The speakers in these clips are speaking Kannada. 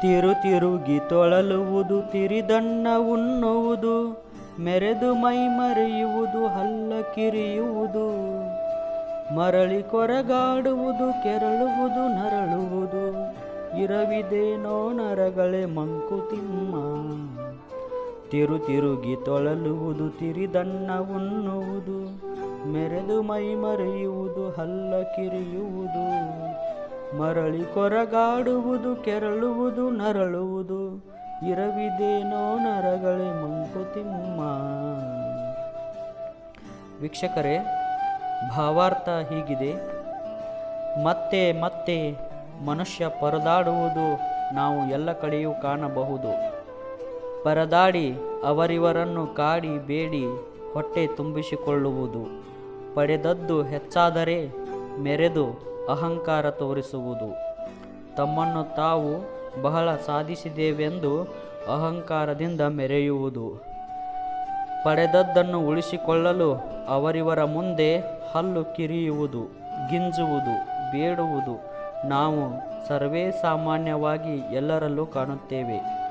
ತಿರು ತಿರುಗಿ ತೊಳಲುವುದು ತಿರಿದಣ್ಣ ಉಣ್ಣುವುದು ಮೆರೆದು ಮೈ ಮರೆಯುವುದು, ಹಲ್ಲ ಕಿರಿಯುವುದು, ಮರಳಿ ಕೊರಗಾಡುವುದು, ಕೆರಳುವುದು, ನರಳುವುದು, ಇರವಿದೇನೋ ನರಗಳೇ ಮಂಕುತಿಮ್ಮ ತಿರು ತಿರುಗಿ ತೊಳಲುವುದು ತಿರಿದಣ್ಣ ಉಣ್ಣುವುದು ಮೆರೆದು ಮೈ ಮರೆಯುವುದು, ಹಲ್ಲ ಕಿರಿಯುವುದು ಮರಳಿ ಕೊರಗಾಡುವುದು, ಕೆರಳುವುದು, ನರಳುವುದು. ಇರವಿದೇನೋ ನರಗಳೇ ಮಂಕುತಿಮ್ಮ ವೀಕ್ಷಕರೇ, ಭಾವಾರ್ಥ ಹೀಗಿದೆ. ಮತ್ತೆ ಮತ್ತೆ ಮನುಷ್ಯ ಪರದಾಡುವುದು ನಾವು ಎಲ್ಲ ಕಡೆಯೂ ಕಾಣಬಹುದು. ಪರದಾಡಿ ಅವರಿವರನ್ನು ಕಾಡಿ ಬೇಡಿ, ಹೊಟ್ಟೆ ತುಂಬಿಸಿಕೊಳ್ಳುವುದು. ಪಡೆದದ್ದು ಹೆಚ್ಚಾದರೆ ಮೆರೆದು ಅಹಂಕಾರ ತೋರಿಸುವುದು. ತಮ್ಮನ್ನು ತಾವು ಬಹಳ ಸಾಧಿಸಿದ್ದೇವೆಂದು ಅಹಂಕಾರದಿಂದ ಮೆರೆಯುವುದು. ಪಡೆದದ್ದನ್ನು ಉಳಿಸಿಕೊಳ್ಳಲು ಅವರಿವರ ಮುಂದೆ ಹಲ್ಲು ಕಿರಿಯುವುದು, ಗಿಂಜುವುದು, ಬೇಡುವುದು. ನಾವು ಸರ್ವೇ ಸಾಮಾನ್ಯವಾಗಿ ಎಲ್ಲರಲ್ಲೂ ಕಾಣುತ್ತೇವೆ.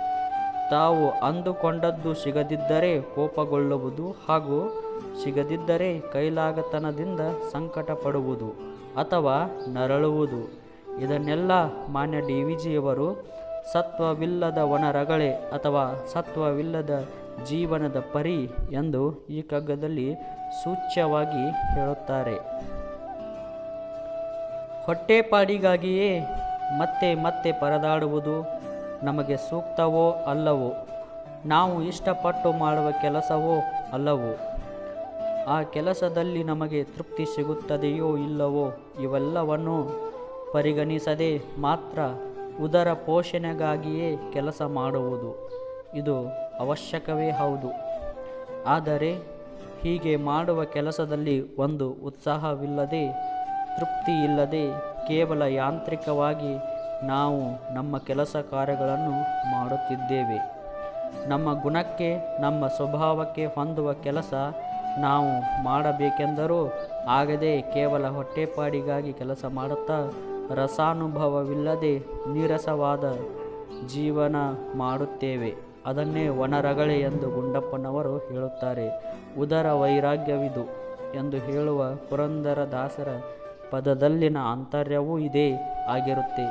ತಾವು ಅಂದುಕೊಂಡದ್ದು ಸಿಗದಿದ್ದರೆ ಕೋಪಗೊಳ್ಳುವುದು ಹಾಗೂ ಸಿಗದಿದ್ದರೆ ಕೈಲಾಗತನದಿಂದ ಸಂಕಟ ಪಡುವುದು ಅಥವಾ ನರಳುವುದು. ಇದನ್ನೆಲ್ಲ ಮಾನ್ಯ ಡಿ ವಿ ಜಿಯವರು ಸತ್ವವಿಲ್ಲದ ಒಣರಗಳೆ ಅಥವಾ ಸತ್ವವಿಲ್ಲದ ಜೀವನದ ಪರಿ ಎಂದು ಈ ಕಗ್ಗದಲ್ಲಿ ಸೂಚ್ಯವಾಗಿ ಹೇಳುತ್ತಾರೆ. ಹೊಟ್ಟೆಪಾಡಿಗಾಗಿಯೇ ಮತ್ತೆ ಮತ್ತೆ ಪರದಾಡುವುದು ನಮಗೆ ಸೂಕ್ತವೋ ಅಲ್ಲವೋ? ನಾವು ಇಷ್ಟಪಟ್ಟು ಮಾಡುವ ಕೆಲಸವೋ ಅಲ್ಲವೋ? ಆ ಕೆಲಸದಲ್ಲಿ ನಮಗೆ ತೃಪ್ತಿ ಸಿಗುತ್ತದೆಯೋ ಇಲ್ಲವೋ ಇವೆಲ್ಲವನ್ನು ಪರಿಗಣಿಸದೆ ಮಾತ್ರ ಉದರ ಪೋಷಣೆಗಾಗಿಯೇ ಕೆಲಸ ಮಾಡುವುದು. ಇದು ಅವಶ್ಯಕವೇ ಹೌದು. ಆದರೆ ಹೀಗೆ ಮಾಡುವ ಕೆಲಸದಲ್ಲಿ ಒಂದು ಉತ್ಸಾಹವಿಲ್ಲದೆ, ತೃಪ್ತಿ ಇಲ್ಲದೆ ಕೇವಲ ಯಾಂತ್ರಿಕವಾಗಿ ನಾವು ನಮ್ಮ ಕೆಲಸ ಕಾರ್ಯಗಳನ್ನು ಮಾಡುತ್ತಿದ್ದೇವೆ. ನಮ್ಮ ಗುಣಕ್ಕೆ, ನಮ್ಮ ಸ್ವಭಾವಕ್ಕೆ ಹೊಂದುವ ಕೆಲಸ ನಾವು ಮಾಡಬೇಕೆಂದರೂ ಆಗದೆ ಕೇವಲ ಹೊಟ್ಟೆಪಾಡಿಗಾಗಿ ಕೆಲಸ ಮಾಡುತ್ತಾ ರಸಾನುಭವವಿಲ್ಲದೆ ನೀರಸವಾದ ಜೀವನ ಮಾಡುತ್ತೇವೆ. ಅದನ್ನೇ ಒಣರಗಳೆ ಎಂದು ಗುಂಡಪ್ಪನವರು ಹೇಳುತ್ತಾರೆ. ಉದರ ವೈರಾಗ್ಯವಿದು ಎಂದು ಹೇಳುವ ಪುರಂದರದಾಸರ ಪದದಲ್ಲಿನ ಆಂತರ್ಯವೂ ಇದೇ ಆಗಿರುತ್ತೆ.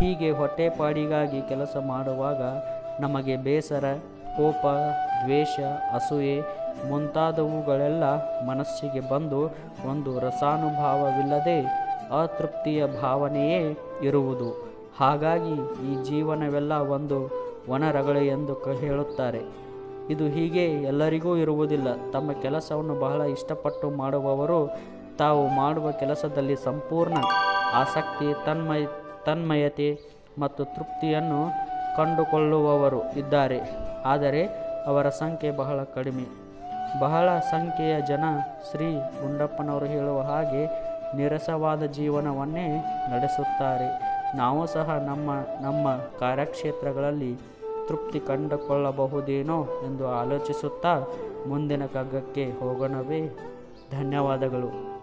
ಹೀಗೆ ಹೊಟ್ಟೆಪಾಡಿಗಾಗಿ ಕೆಲಸ ಮಾಡುವಾಗ ನಮಗೆ ಬೇಸರ, ಕೋಪ, ದ್ವೇಷ, ಅಸೂಯೆ ಮುಂತಾದವುಗಳೆಲ್ಲ ಮನಸ್ಸಿಗೆ ಬಂದು ಒಂದು ರಸಾನುಭಾವವಿಲ್ಲದೆ ಅತೃಪ್ತಿಯ ಭಾವನೆಯೇ ಇರುವುದು. ಹಾಗಾಗಿ ಈ ಜೀವನವೆಲ್ಲ ಒಂದು ವನರಗಳೆ ಎಂದು ಹೇಳುತ್ತಾರೆ. ಇದು ಹೀಗೆ ಎಲ್ಲರಿಗೂ ಇರುವುದಿಲ್ಲ. ತಮ್ಮ ಕೆಲಸವನ್ನು ಬಹಳ ಇಷ್ಟಪಟ್ಟು ಮಾಡುವವರು ತಾವು ಮಾಡುವ ಕೆಲಸದಲ್ಲಿ ಸಂಪೂರ್ಣ ಆಸಕ್ತಿ, ತನ್ಮಯ, ತನ್ಮಯತೆ ಮತ್ತು ತೃಪ್ತಿಯನ್ನು ಕಂಡುಕೊಳ್ಳುವವರು ಇದ್ದಾರೆ. ಆದರೆ ಅವರ ಸಂಖ್ಯೆ ಬಹಳ ಕಡಿಮೆ. ಬಹಳ ಸಂಖ್ಯೆಯ ಜನ ಶ್ರೀ ಗುಂಡಪ್ಪನವರು ಹೇಳುವ ಹಾಗೆ ನಿರಸವಾದ ಜೀವನವನ್ನೇ ನಡೆಸುತ್ತಾರೆ. ನಾವು ಸಹ ನಮ್ಮ ನಮ್ಮ ಕಾರ್ಯಕ್ಷೇತ್ರಗಳಲ್ಲಿ ತೃಪ್ತಿ ಕಂಡುಕೊಳ್ಳಬಹುದೇನೋ ಎಂದು ಆಲೋಚಿಸುತ್ತಾ ಮುಂದಿನ ಕಗ್ಗಕ್ಕೆ ಹೋಗೋಣವೇ. ಧನ್ಯವಾದಗಳು.